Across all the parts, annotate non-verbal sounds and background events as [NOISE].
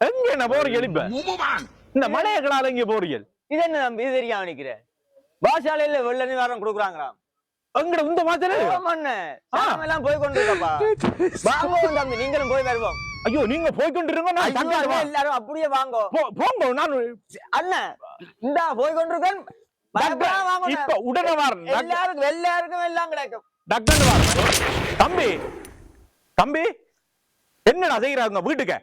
எங்க என்ன போறீங்க எழுப்ப இந்த மலையக்கடால இங்க போறீங்க இது என்ன இது தெரியாம நிக்கிற? பாஷாலையில வெள்ள நிவாரணம் கொடுக்குறாங்களாம். எங்கட இந்த சாமி எல்லாம் போய் கொண்டு வாங்க தம்பி நீங்களும் போய் வருவோம். ஐயோ நீங்க போய் கொண்டிருங்க நான் அண்ணே, எல்லாரும் அப்படியே வாங்க. போங்க நான் அண்ணன் இந்தா போய் கொண்டிருக்கேன். இப்ப உடனே டக்- எல்லாருக்கும் எல்லாருக்கும் எல்லாம் கிடைக்கும். டக்குன்னு வாரேன். தம்பி தம்பி என்னடா செய்யறாங்க வீட்டுக்கு?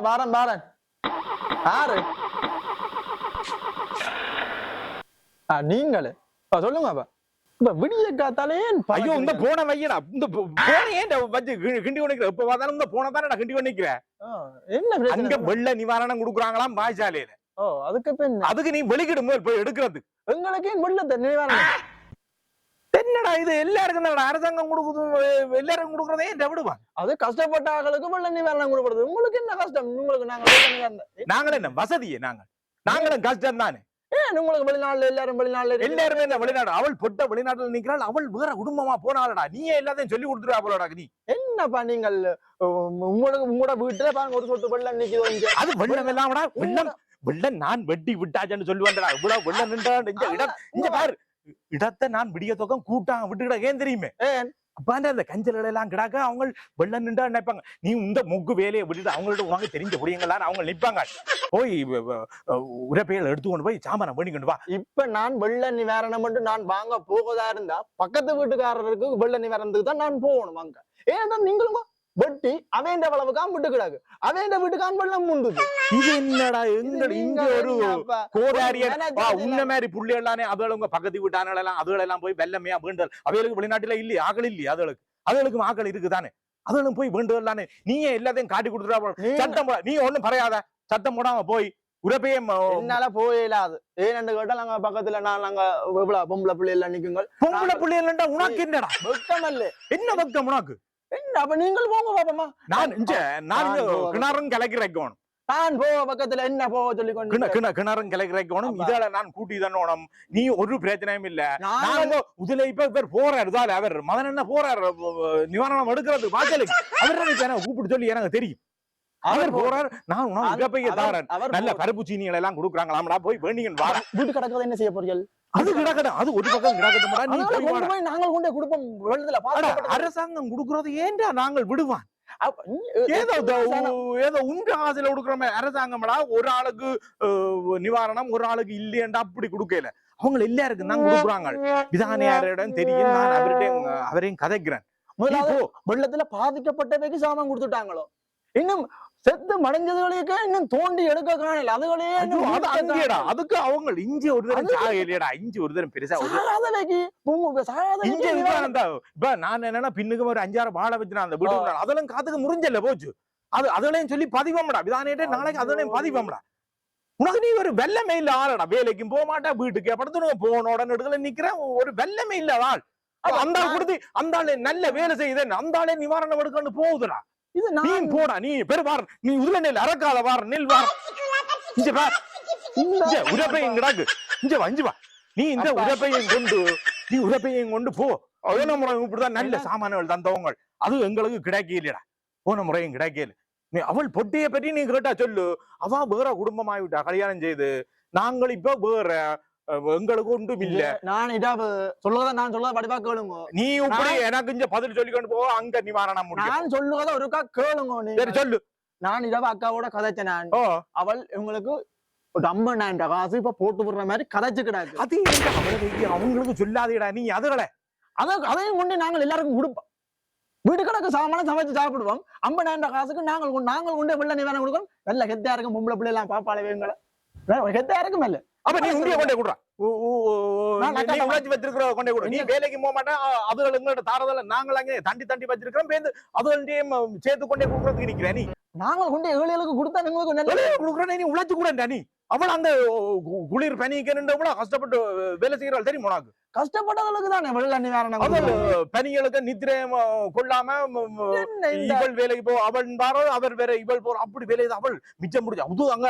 ஓ பாரன் பாரன் யாரு நீங்களே. சொல்லுங்க அப்ப. இப்ப விடிய காத்தாலே ஐயோ இந்த போன வையடா இந்த போன ஏன் வச்சு கிண்டி கொண்டிருக்கிற இப்ப பார்த்தாலும் இந்த போன தானே கிண்டி கொண்டிருக்கிறேன் என்ன அங்க வெள்ள நிவாரணம் கொடுக்குறாங்களாம் பாய்ச்சாலையில ஓ அதுக்கு அதுக்கு நீ வெளிக்கிடு முதல் போய் எடுக்கிறது. எங்களுக்கு வெள்ளத்தை நிவாரணம். என்னடா இது? எல்லாருக்கும் தானடா அரசாங்கம் கொடுக்குது எல்லாருக்கும் கொடுக்குறதே ஏன் விடுவா. அது கஷ்டப்பட்ட ஆளுக்கு வெள்ள நிவாரணம் கொடுக்கறது உங்களுக்கு என்ன கஷ்டம்? உங்களுக்கு நாங்க வெள்ள நிவாரணம் நாங்களே என்ன? வசதியே நாங்க. நாங்களும் கஷ்டம் தானே ஏன்? உங்களுக்கு வெளிநாட்டுல எல்லாரும் இருக்கீங்க? எல்லாருமே என்ன? வெளிநாடு. அவள் பொட்ட வெளிநாட்டுல நிக்கிறாள். அவள் வேற குடும்பமா போனாளடா. நீயே எல்லாத்தையும் சொல்லி கொடுத்துருவா அவளோட நீ. என்னப்பா நீங்கள் உங்களுக்கு உங்களோட வீட்டுல பாருங்க ஒரு சொட்டு வெள்ளம் நிக்குது இங்க. அது வெள்ளம் எல்லாம்டா வெள்ளம் வெள்ளம் நான் வெட்டி விட்டாச்சேன்னு சொல்லுவேன்டா. இவ்வளவு வெள்ளம் நின்றா இந்த இடம் இங்க பாரு. இடத்தை நான் விடிய தொக்கம் கூட்டாங்க விட்டுக்கிட ஏன் தெரியுமே? அப்பாண்ட அந்த கஞ்சல் எல்லாம் கிடாக்க அவங்க வெள்ளம் நின்றா நினைப்பாங்க. நீ இந்த மொக்கு வேலையை விட்டுட்டு அவங்கள்ட்ட உனக்கு தெரிஞ்ச புடியங்களான்னு அவங்க நிப்பாங்க. போய் உரப்பையில எடுத்துக்கொண்டு போய் சாமானை பண்ணிக்கொண்டு வா. இப்ப நான் வெள்ள நிவாரணம் மட்டும் நான் வாங்க போகதா இருந்தா பக்கத்து வீட்டுக்காரருக்கு வெள்ள நிவாரணத்துக்கு தான் நான் போகணும் அங்க. ஏன்னா நீங்களும் வெட்டி அவன் அளவுக்கு விட்டு கிடாக்கு அவன் வீட்டுக்கான் வெள்ளம் முண்டுது இது என்னடா எங்க இங்க ஒரு கோதாரியர் வா, உன்ன மாதிரி புள்ளி எல்லானே அதுகளுங்க பக்கத்து வீட்டான எல்லாம் அதுகள் எல்லாம் போய் வெள்ளமையா வேண்டல் அவைகளுக்கு வெளிநாட்டுல இல்லையே ஆக்கள் இல்லையே அதுகளுக்கு அதுகளுக்கும் ஆக்கள் இருக்குதானே அதுகளும் போய் வேண்டுதல்லானே நீயே எல்லாத்தையும் காட்டி கொடுத்துட்டா போட- நீ ஒண்ணும் பறையாத சத்தம் போடாம போய் உரப்பையே என்னால போயிடாது ஏன்னு கேட்டா நாங்க பக்கத்துல நான் நாங்க பொம்பளை பிள்ளை எல்லாம் நிக்குங்க பொம்பளை புள்ளியல்லண்டா உனக்கு என்னடா வெக்கம் இல்ல என்ன பக்கம் உனக்கு அப்ப நீங்கள் போங்க பாப்பமா. நான் இங்க நான் நான். கிணறும் கிளக்கி வைக்கணும் நான் போக பக்கத்துல என்ன போக சொல்லி கிண கொண்டு கிண கிணறும் அப்பா. இதால நான் கூட்டி தண்ணோணும் நீ ஒரு பிரச்சனையும் இல்ல. நாங்க இதுல இப்ப இவர் போறாரு அவர் மதன் என்ன போறாரு நிவாரணம் எடுக்கிறது வாசலுக்கு. அவர் கூப்பிட்டு சொல்லி எனக்கு தெரியும். அவர் போறாரு. நான் உனக்கு அவர்- தாரன் நல்ல போ- பருப்பு சீனிகள் எல்லாம் கொடுக்குறாங்களாம்டா போய் வேண்டிங்கன்னு வாடா. வீட்டு கிடக்கிறத என்ன செய்ய போறீர்கள்? அது கிடக்கட்டும். அது ஒரு பக்கம் கிடக்கட்டும்டா நீ கொண்டு போய் நாங்கள் கொண்டு கொடுப்போம். வெள்ளத்துல அரசாங்கம் கொடுக்கறது ஏன்டா நாங்கள் விடுவான்? ஏதோ ஏதோ உங்க ஆசையில கொடுக்குற அரசாங்கம்டா ஒரு ஆளுக்கு நிவாரணம் ஒரு ஆளுக்கு இல்லையண்டா அப்படி கொடுக்கல. அவங்க எல்லாருக்கும் தான் கொடுக்குறாங்க. விதானியாரிடம் தெரியும். நான் அவர்கிட்ட அவரையும் கதைக்கிறேன். முதலாவது. வெள்ளத்துல பாதிக்கப்பட்டவைக்கு சாமான் கொடுத்துட்டாங்களோ? இன்னும் செத்து மடைஞ்சதுகளுக்கு இன்னும் தோண்டி எடுக்க காணல. அதுகளே. அதுக்கு அவங்க இஞ்சி ஒரு தரம் இல்லையடா. இஞ்சி ஒரு தரம் பெருசா இஞ்சி இப்ப நான் என்னன்னா பின்னுக்கு ஒரு அஞ்சாறு வாழை வச்சுனா அந்த வீடு. அதெல்லாம் காத்துக்கு முறிஞ்சல்ல போச்சு. அது அதுலயும் சொல்லி பதிவம்டா விதானிட்டே நாளைக்கு அதுலயும் பதிவம்டா உனக்கு நீ ஒரு வெள்ளமே இல்ல ஆளடா வேலைக்கும் போக மாட்டா வீட்டுக்கு படுத்து போன உடனே இடத்துல நிக்கிற ஒரு வெள்ளமே இல்ல ஆள். அந்த ஆள் கொடுத்து அந்த ஆளு நல்ல வேலை செய்யுது. அந்த ஆளே நிவாரணம் எடுக்கன்னு போகுதுடா. இது நீ போடா நீ பெரு பாரு நீ உதுல நெல் அறக்கால வார நெல் வார. இங்க பார். இந்த- இங்க உரப்பையும் கிடாக்கு. இங்க வா இங்க வா. நீ இந்த. உரப்பையும் கொண்டு நீ உரப்பையும் கொண்டு போ. போன முறை இப்படிதான் நல்ல? சாமான்கள் தந்தவங்க அது எங்களுக்கு கிடைக்க இல்லையடா போன முறையும் கிடைக்கல நீ அவள் பொட்டியை பற்றி நீ கேட்டா சொல்லு. அவ வேற குடும்பமாயிட்டா கல்யாணம் செய்து. நாங்கள் இப்ப வேற எங்களுக்கு ஒன்றும் இல்ல. நான் இதாவு சொல்லுவத நான் சொல்லுவத படிப்பா கேளுங்க. நீ இப்படி எனக்கு இங்க பதில் சொல்லி கொண்டு போ அங்க நிவாரணம் முடியும். நான் சொல்லுவத ஒருக்கா கேளுங்க சரி நீங்க சொல்லு. நான் இதாவ அக்காவோட கதைச்சேன் நான். அவள் இவங்களுக்கு ஒரு ஐம்பதாயிரம் காசு இப்ப போட்டு விடுற மாதிரி கதைச்சு கிடாக்கு அது அவங்களுக்கு சொல்லாதேடா நீ அதுகளை அதை அதையும் கொண்டு நாங்கள் எல்லாருக்கும் கொடுப்போம் வீடு கணக்கு சாமான சமைச்சு சாப்பிடுவோம். ஐம்பதாயிரம் காசுக்கு நாங்கள் நாங்கள் கொண்டு வெள்ள நிவாரணம் கொடுக்கணும். நல்ல ஹெத்தியா இருக்கும் பொம்பளை பிள்ளை எல்லாம் பாப்பாளே வேங்களை ஹெத்தியா இருக்கும் இல்ல அப்ப நீ உண்டிய கொண்டே கொடுறா. நீ அக்கா உழைச்சு வச்சிருக்கிற கொண்டே கொடு. நீ? வேலைக்கு போக மாட்டேன் அதுகள் எங்கள்ட்ட தாரதில்ல நாங்கள் அங்கே தண்டி தண்டி வச்சிருக்கிறோம் பேருந்து அதுகள்டையும் சேர்த்து கொண்டே கொடுக்கறதுக்கு நிக்கிற நீ. நாங்கள் கொண்டு ஏழைகளுக்கு கொடுத்தா எங்களுக்கு நல்ல வெளியே கொடுக்குற நீ உழைச்சு கூட நீ? அவள் அந்த குளிர் பனிக்கு நின்றவள கஷ்டப்பட்டு வேலை செய்யறாள் தெரியும் உனக்கு? கஷ்டப்பட்டவர்களுக்கு தானே வெள்ள நிவாரணம் அவள். பனிகளுக்கு நித்திரை கொள்ளாம என்ன இவள் வேலைக்கு போ அவன் பாரோ அவர் வேற இவள் போற அப்படி வேலை அவள் மிச்சம் முடிச்சு அது அங்க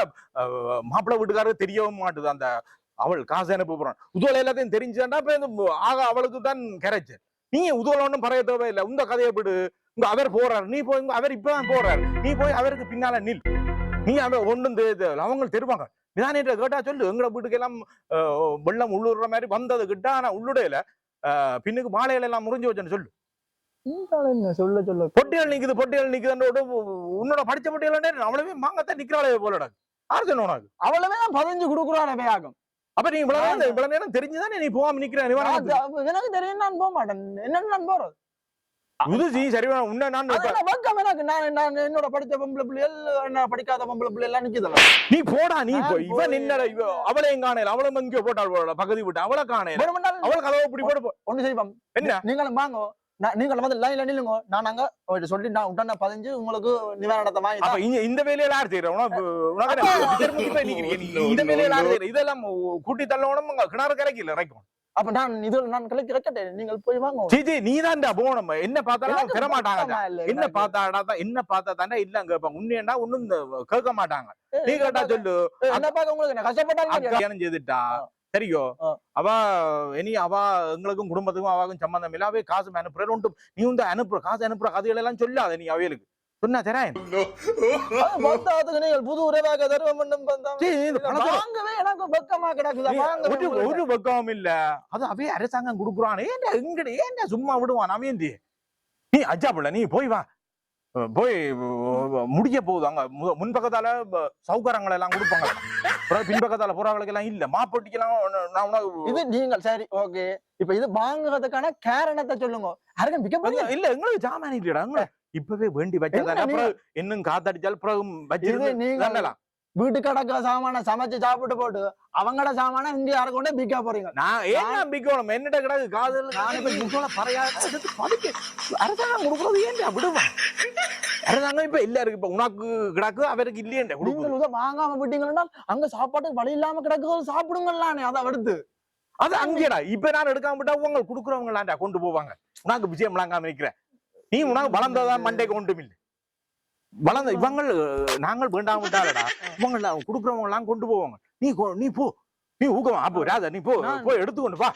மாப்பிள்ளை வீட்டுக்காரருக்கு தெரியவும் மாட்டுது அந்த அவள் காசு அனுப்ப போறான். உதவ எல்லாத்தையும் இந்த ஆக அவளுக்கு தான் கரைச்சு நீ உதவலன்னு பறைய தேவையில்லை. உங்க கதையை விடு. உங்க அவர் போறாரு. நீ போய் அவர் இப்பதான் போறாரு. நீ போய் அவருக்கு பின்னால நில். நீ அவர் ஒண்ணும் அவங்க தெருவாங்க. விதானிட்ட கேட்டா சொல்லு எங்களை வீட்டுக்கு எல்லாம் வெள்ளம் உள்ளுற மாதிரி வந்தது கிட்ட ஆனா உள்ளுடையில பின்னுக்கு மாலையில எல்லாம் முறிஞ்சு வச்சேன்னு சொல்லு. சொல்ல சொல்ல. பொட்டியல் நிக்குது பொட்டியல் நிக்குதுன்னு உன்னோட படிச்ச பொட்டியல் அவ்வளவே மாங்கத்தான் நிக்கிறாளே போலடா. யார் சொன்ன உனக்கு? அவ்வளவே தான் பதினஞ்சு கொடுக்குறான் வேகம். அப்ப நீ இவ்வளவு இவ்வளவு நேரம் தெரிஞ்சுதானே நீ போகாம நிக்கிற நிவாரணத்துக்கு? எனக்கு தெரியும் நான் போக மாட்டேன். என்னன்னு நான் போறது? உதுசி சரிவா உன்ன நான் அது இப்ப- என்ன வெக்கம் எனக்கு? நான் நான் என்னோட படிச்ச பொம்பளை பிள்ளைகள் என்ன படிக்காத பொம்பளை பிள்ளை எல்லாம் நிக்குதல்ல. நீ போடா நீ இவன் இவ அவளையும் காணையில அவளும் எங்கேயோ போட்டாள் போல பகுதி விட்டு. அவளை காணையில. அவள் கதவை இப்படி போட்டு ஒண்ணு செய்வோம். என்ன? நீங்களும் வாங்க. நான் நீங்களும் வந்து லைன்ல நில்லுங்க. நான் அங்க சொல்லி நான் உடனே பதிஞ்சு உங்களுக்கு நிவாரணத்தை வாங்கி அப்ப இங்க இந்த வேலையில யார் செய்யற? உனக்கு இந்த வேலையில யார் செய்யற? இதெல்லாம் கூட்டி உங்க கிணறு கிடைக்கல இறைக்கும் அப்ப நான் இது நான் கிளக்கி வைக்கட்டேன். நீங்கள் போய் வாங்க. சீச்சி நீ தான்டா போகணும். என்ன பார்த்தாலும் தர மாட்டாங்க. என்ன. பார்த்தாடா தான் என்ன பார்த்தா தானே இல்ல கேட்பாங்க உண்மையா ஒண்ணும் கேட்க மாட்டாங்க. நீ கேட்டா சொல்லு. என்ன பார்க்க உங்களுக்கு கல்யாணம் செய்துட்டா. சரியோ. அவ இனி அவ எங்களுக்கும் குடும்பத்துக்கும் அவாக்கும் சம்பந்தம் இல்ல அவே காசு அனுப்புற ஒன்றும் நீ வந்து அனுப்புற காசு அனுப்புற கதைகள் எல்லாம் சொல்லாத நீ அவைகளுக்கு. சொன்னா தரேன். நீங்கள் புது உறவாக தருவம் பண்ணும் வாங்கவே எனக்கு வெக்கமா கிடக்குதா ஒரு பக்கம் இல்ல. அது அவே அரசாங்கம் கொடுக்குறான். ஏன்டா எங்கட ஏன்டா சும்மா விடுவான் அவன் நீ அஜா பிள்ளை நீ போய் வா. போய் முடிய போகுது. அங்க மு- முன்பக்கத்தால சௌகரங்கள் எல்லாம் கொடுப்பாங்க. பின்பக்கத்தால போறவங்களுக்கு எல்லாம் இல்ல மாப்பட்டிக்கெல்லாம் நான் உனக்கு இது நீங்கள் சரி ஓகே இப்ப இது வாங்குறதுக்கான காரணத்தை சொல்லுங்க. விற்க போறீங்க இல்ல எங்களுக்கு ஜாமான் இல்லடா. எங்களை இப்பவே வேண்டி வச்சதானே அப்புறம் இன்னும் காத்தடிச்சால் பிறகு வச்சிருந்து நீங்க. வீட்டு கடக்கிற சாமான சமைச்சு சாப்பிட்டு போட்டு அவங்களோட சாமான இங்க யாரு கொண்டு விற்க போறீங்க? நான் ஏன் பிக்கணும் என்னட்ட கிடக்கு காதல்? நான் படிக்க. அரசாங்கம் கொடுக்குறது ஏன்டா விடுவான் அரசாங்கம் இப்ப இல்ல இருக்கு. இப்ப உனக்கு கிடக்கு அவருக்கு இல்லையேண்டா இதை வாங்காம விட்டீங்கன்னா அங்க சாப்பாட்டுக்கு வழி இல்லாம கிடக்குது சாப்பிடுங்களானே அதை எடுத்து அது அங்கேடா. இப்ப நான் எடுக்காம விட்டா உங்க குடுக்குறவங்களாண்டா கொண்டு போவாங்க. உனக்கு விஷயம் விளங்காம நிக்கிறேன். நீ உனக்கு வளர்ந்ததான் மண்டைக்கு ஒன்றும் இல்லை வளர்ந்த இவங்க நாங்கள் வேண்டாம் விட்டாலடா இவங்க குடுக்குறவங்க எல்லாம் கொண்டு போவாங்க. நீ நீ போ. நீ ஊக்கம் அப்போ ராஜா நீ போ. போய் எடுத்துக்கொண்டு வா.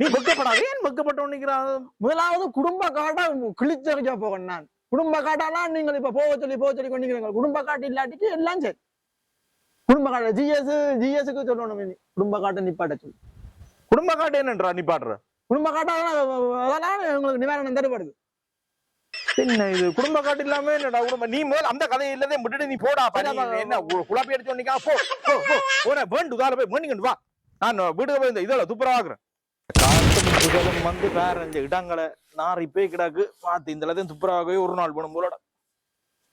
நீ வெக்கப்படாத. ஏன் வெக்கப்பட்டவன் நிக்கிறான் முதலாவது குடும்ப காட்டா கிழிச்சறிஞ்சா போகணும் நான். குடும்ப காட்டாலாம் நீங்கள் இப்ப போக சொல்லி போக சொல்லி கொண்டிருக்கிறீங்க குடும்ப காட்டு இல்லாட்டிக்கு எல்லாம் சரி. குடும்ப காட்டு ஜிஎஸ் ஜிஎஸ்க்கு சொல்லணும் இனி. குடும்ப காட்டை நிப்பாட்ட சொல்லி. குடும்ப காட்டு என்னன்றா நீ பாடுற? குடும்ப காட்டா அதெல்லாம் உங்களுக்கு நிவாரணம் தருப்படுது என்ன இது? [LAUGHS] குடும்ப காட்டு இல்லாம என்னடா குடும்ப? நீ முதல்ல அந்த கதையை இல்லதே விட்டுட்டு நீ போடா என்ன குழப்பி அடிச்சு வந்தீங்க போ போ போ. போன வேண்டு உதால போய் வேண்டிக்கண்டு வா. நான் வீட்டுக்கு போய் இந்த இதெல்லாம் துப்புரவாக்குறேன். காட்டும் வந்து வேற இந்த இடங்களை நான் இப்பே கிடாக்கு. பார்த்து இந்த எல்லாத்தையும் துப்புரவாகவே ஒரு நாள் போன போலடா.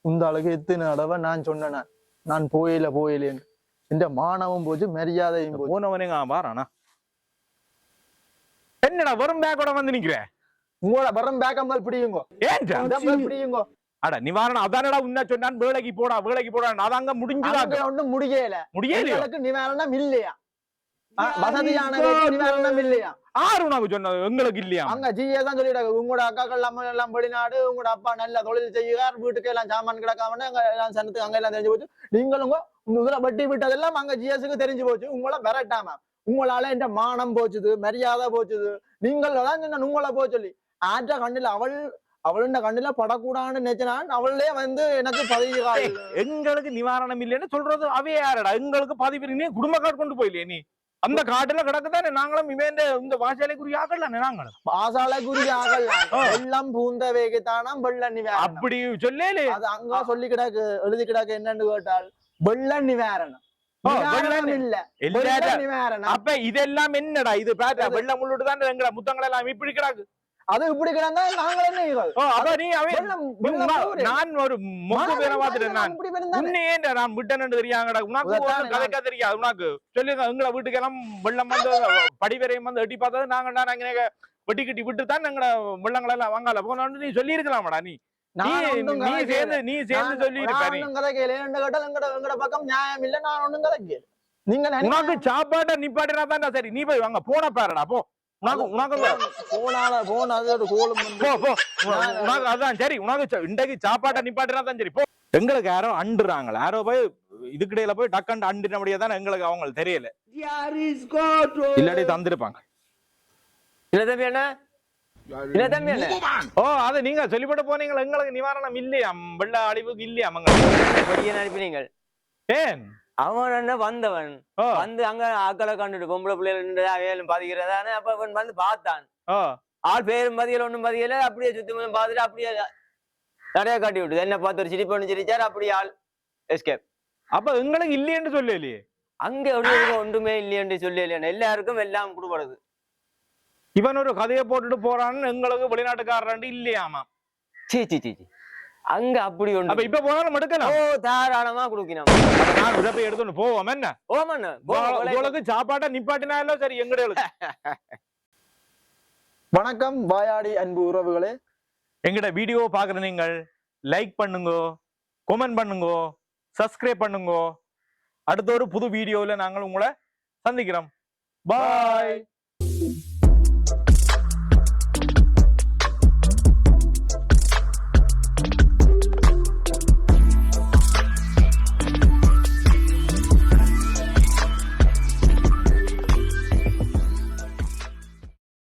இந்த அளவுக்கு எத்தனை தடவை நான் சொன்னேன்? நான். போயில போயிலேன்னு இந்த மானமும் போச்சு மரியாதையும் போனவனே வாரானா? என்னடா வரும் பேக்கோட வந்து நிக்கிறேன் உங்களோட வரம் பேக்கம்பால் பிடியுங்க. ஏன்டா? பேக்கம்பால் பிடியுங்க. அட நிவாரணம் அதானடா உன்ன சொன்னான் வேலைக்கு போடா வேலைக்கு போடா. அதாங்க முடிஞ்சுதான் அங்க ஒண்ணும் முடியல. எங்களுக்கு நிவாரணம் இல்லையா? ஆ, வசதியானவருக்கு நிவாரணம் இல்லையா? ஆறு உனக்கு சொன்னது எங்களுக்கு இல்லையா? அங்க ஜிஏ தான் சொல்லிட்டாங்க. உங்களோட அக்காக்கள் எல்லாம் எல்லாம் வெளிநாடு உங்களோட அப்பா நல்ல தொழில் செய்யுறார் வீட்டுக்கு எல்லாம் சாமான் கிடக்காம அங்க எல்லாம் சனத்துக்கு அங்க எல்லாம் தெரிஞ்சு போச்சு. நீங்களும் உங்க இதுல வட்டி விட்டதெல்லாம் அங்க ஜிஎஸ்க்கு தெரிஞ்சு போச்சு. உங்களை விரட்டாம. உங்களால என்ற மானம் போச்சுது மரியாதை போச்சுது. நீங்கள் தான் சொன்ன உங்களை சொல்லி. ஆற்ற கண்ணில் அவள் அவளுடைய கண்ணில படக்கூடாதுன்னு நினைச்சினான். அவளே வந்து எனக்கு பதவி எங்களுக்கு நிவாரணம் இல்லைன்னு சொல்றது அவே யாரடா? எங்களுக்கு பதிவு நீ குடும்ப கார்டு கொண்டு போயிலையே நீ? அந்த காட்டுல கிடக்குதானே? நாங்களும் இவன் இந்த வாசலைக்குரிய ஆக்கல நாங்களும்? குறி ஆகலாம். வெள்ளம் பூந்த வேகத்தானாம் வெள்ள நிவாரணம். அப்படி சொல்லலே. அது அங்க சொல்லி கிடக்கு எழுதி கிடக்கு என்னன்னு கேட்டால் வெள்ள நிவாரணம். ஆ, வெள்ள நிவாரணம் நி- இல்ல. வெள்ள எல்லாரும் நிவாரணம். அப்ப இதெல்லாம் என்னடா? இது பேட்டா அது- வெள்ளம் முள்ளுட்டு தான் எங்களை முத்தங்கள் எல்லாம் இப்படி கிடக்கு. அது இப்படி கிடந்தா நாங்க என்ன நீ. நான் ஒரு மொக்க பேரை பார்த்துட்டேன் நான் இப்படி பெருந்தானே. உன்னை ஏன்டா நான் விட்டேன்னு தெரியாங்கடா. உனக்கு கதைக்கா தெரியாது. உனக்கு சொல்லுங்க எங்களை வீட்டுக்கு எல்லாம் வெள்ளம் வந்து படிவரையும் வந்து எட்டி பார்த்தது நாங்க நாங்க வெட்டி கட்டி விட்டு தான் எங்கட வெள்ளங்கள் எல்லாம் வாங்கல. போனோன்னு நீ சொல்லி இருக்கலாமடா நீ நீ. சேர்ந்து நீ சேர்ந்து சொல்லி எங்கட பக்கம் நியாயம் இல்ல. நான் ஒண்ணும் கதைக்கல. நீங்க உனக்கு சாப்பாட்டை நிப்பாட்டினா தான் சரி. நீ போய் வாங்க. போன பாருடா போ. உனக்கு உனக்கு போனால போன அதோட கோலம் போ போ. உனக்கு அதான் சரி உனக்கு இன்றைக்கு சாப்பாட்டை நிப்பாட்டினா தான் சரி. போ. எங்களுக்கு யாரோ அண்டுறாங்களா. யாரோ போய் இதுக்கிடையில போய் டக்கண்டு அண்டினபடியே தான் எங்களுக்கு அவங்களுக்கு தெரியல. இல்லாட்டி தந்திருப்பாங்க. இல்ல தம்பி என்ன ஓ அது நீங்க சொல்லிப்பட்டு போனீங்க எங்களுக்கு நிவாரணம் இல்லையா? வெள்ள அழிவுக்கு இல்லையா மங்களுக்கு பையன் அனுப்பினீங்கள் ஏன்? அவன் என்ன வந்தவன்? வந்து அங்க ஆக்களை கண்டுட்டு பொம்பளை பிள்ளைகள் அவையிலும் பாதிக்கிறதானே அப்ப அவன் வந்து பார்த்தான். ஆள் பேரும் பதியல ஒண்ணும் பதியல அப்படியே சுத்தி முத்தி பார்த்துட்டு அப்படியே நிறைய காட்டி விட்டுது. என்ன பார்த்து ஒரு சிரிப்பு ஒன்று சிரிச்சார் அப்படியே ஆள் எஸ்கேப் அப்ப எங்களுக்கு இல்லையேன்னு சொல்லலையே? அங்க ஒன்றும் ஒன்றுமே இல்லையென்று சொல்லி இல்லையா எல்லாருக்கும் எல்லாம் கொடுப்படுது இவன் ஒரு கதையை போட்டுட்டு போறான்னு எங்களுக்கு வெளிநாட்டுக்காரன் இல்லையாமா? சீ சீ சீ சீ. அங்க அப்படி அப்ப ஒன்று இப்ப போனாலும் ஓ எடுக்கலாம் தாராளமா கொடுக்கணும். அப்ப நான் இதை போய் எடுத்துட்டு போவோம் என்ன? ஓமண்ணு உங்களுக்கு சாப்பாட்டை நிப்பாட்டினாலும் சரி எங்கட வணக்கம் வாயாடி அன்பு உறவுகளே. எங்கட வீடியோ பாக்குற நீங்கள் லைக் பண்ணுங்க கமெண்ட் பண்ணுங்க சப்ஸ்கிரைப் பண்ணுங்க. அடுத்த ஒரு புது வீடியோல நாங்கள் உங்களை சந்திக்கிறோம். பாய்